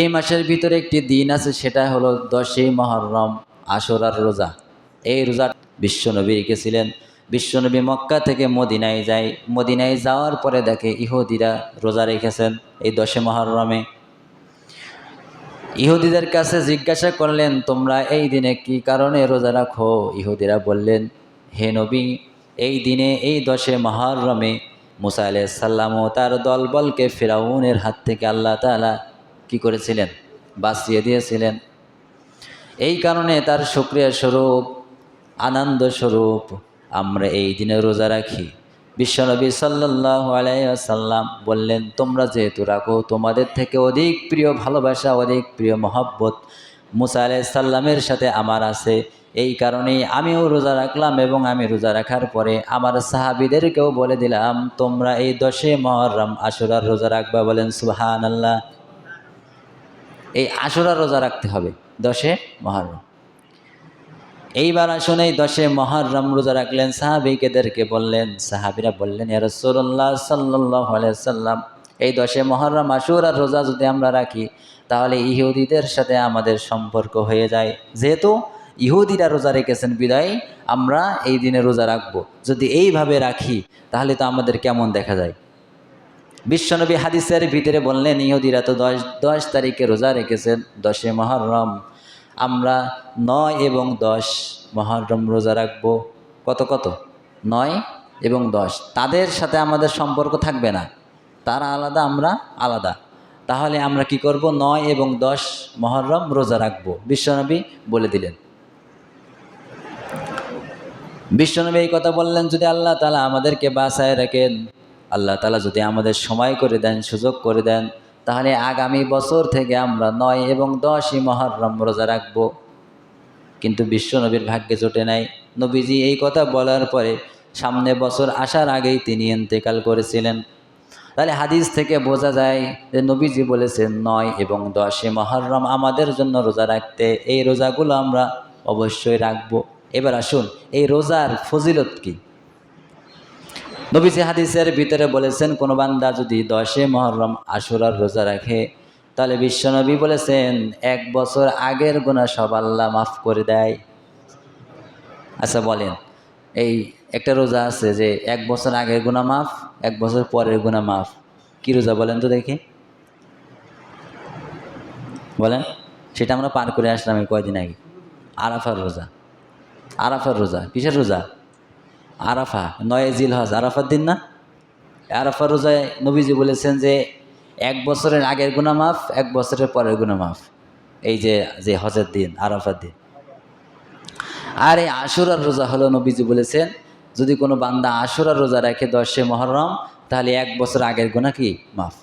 এই মাসের ভিতরে একটি দিন আছে, সেটা হলো দশই মহরম, আশরার রোজা। এই রোজা বিশ্বনবী রেখেছিলেন। বিশ্বনবী মক্কা থেকে মদিনায় যায়। মদিনায় যাওয়ার পরে দেখে ইহুদিরা রোজা রেখেছেন এই দশে মহরমে। ইহুদিদের কাছে জিজ্ঞাসা করলেন, তোমরা এই দিনে কি কারণে রোজা রাখো? ইহুদিরা বললেন, হে নবী, এই দিনে এই দশে মহরমে মুসা সাল্লাম ও তার দলবলকে ফেরাউনের হাত থেকে আল্লাহ তালা কি করেছিলেন? বাঁচিয়ে দিয়েছিলেন। এই কারণে তার সক্রিয় স্বরূপ, আনন্দ স্বরূপ আমরা এই দিনে রোজা রাখি। বিশ্বনবী সাল্লাহ আলাইসাল্লাম বললেন, তোমরা যেহেতু রাখো, তোমাদের থেকে অধিক প্রিয় ভালোবাসা, অধিক প্রিয় মহব্বত মুসা আলাইসাল্লামের সাথে আমার আছে। এই কারণেই আমিও রোজা রাখলাম এবং আমি রোজা রাখার পরে আমার সাহাবিদেরকেও বলে দিলাম, তোমরা এই দশে মহরম, আশুরার রোজা রাখবা বলেন সুহান আল্লাহ এই আশুরার রোজা রাখতে হবে, দশে মহরম। এইবার আসুন এই দশে মহরম রোজা রাখলেন সাহাবিকেদেরকে বললেন, সাহাবিরা বললেন, ইয়া রাসূলুল্লাহ সাল্লাল্লাহু সাল্লাম এই দশে মহরম আশুরার রোজা যদি আমরা রাখি, তাহলে ইহুদিদের সাথে আমাদের সম্পর্ক হয়ে যায়। যেহেতু ইহুদিরা রোজা রেখেছেন, বিদায়, আমরা এই দিনে রোজা রাখব। যদি এইভাবে রাখি, তাহলে তো আমাদের কেমন দেখা যায়? বিশ্বনবী হাদিসের ভিতরে বললেন, ইহুদিরা তো দশ দশ তারিখে রোজা রেখেছেন, দশে মহরম। আমরা নয় এবং দশ মহরম রোজা রাখব। কত কত? নয় এবং দশ। তাদের সাথে আমাদের সম্পর্ক থাকবে না। তারা আলাদা, আমরা আলাদা। তাহলে আমরা কি করব? নয় এবং দশ মহরম রোজা রাখব। বিশ্বনবী বলে দিলেন। বিশ্বনবী এই কথা বললেন, যদি আল্লাহ তালা আমাদেরকে বাসায় রাখেন আল্লাহ তালা যদি আমাদের সময় করে দেন, সুযোগ করে দেন, তাহলে আগামী বছর থেকে আমরা নয় এবং দশই মহরম রোজা রাখব। কিন্তু বিশ্বনবীর ভাগ্যে জোটে নাই। নবীজি এই কথা বলার পরে সামনে বছর আসার আগেই তিনি ইন্তেকাল করেছিলেন। তাহলে হাদিস থেকে বোঝা যায় যে নবীজি বলেছেন, নয় এবং দশে মহরম আমাদের জন্য রোজা রাখতে এই রোজাগুলো আমরা অবশ্যই রাখব। এবার আসুন, এই রোজার ফজিলত কি? নবীজি হাদিসের ভিতরে বলেছেন, কোনো বান্দা যদি দশে মহরম আশুরার রোজা রাখে, তাহলে বিশ্বনবী বলেছেন, এক বছর আগের গুণা সব আল্লাহ মাফ করে দেয়। আচ্ছা বলেন, এই একটা রোজা আছে যে এক বছর আগের গুণা মাফ, এক বছর পরের গুণা মাফ, কি রোজা বলেন তো দেখি। বলেন, সেটা আমরা পার করে আসলাম এই কয়দিন আগে। আরাফার রোজা। আরাফার রোজা, কিসের রোজা? আরাফা, নয় জিল হজ আরাফার দিন না? আরাফার রোজায় নবীজি বলেছেন যে, এক বছরের আগের গুণা মাফ, এক বছরের পরের গুণা মাফ। এই যে যে হজের দিন, আরাফার দিন। আর এই আশুরার রোজা হলো নবীজি বলেছেন, যদি কোনো বান্দা আশুরার রোজা রাখে দশে মহরম, তাহলে এক বছর আগের গুণা কি? মাফ।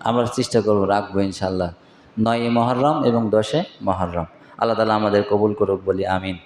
আমরা চেষ্টা করব, রাখব ইনশাল্লাহ নয় মহরম এবং দশে মহরম। আল্লাহ তালা আমাদের কবুল করুক, বলি আমিন।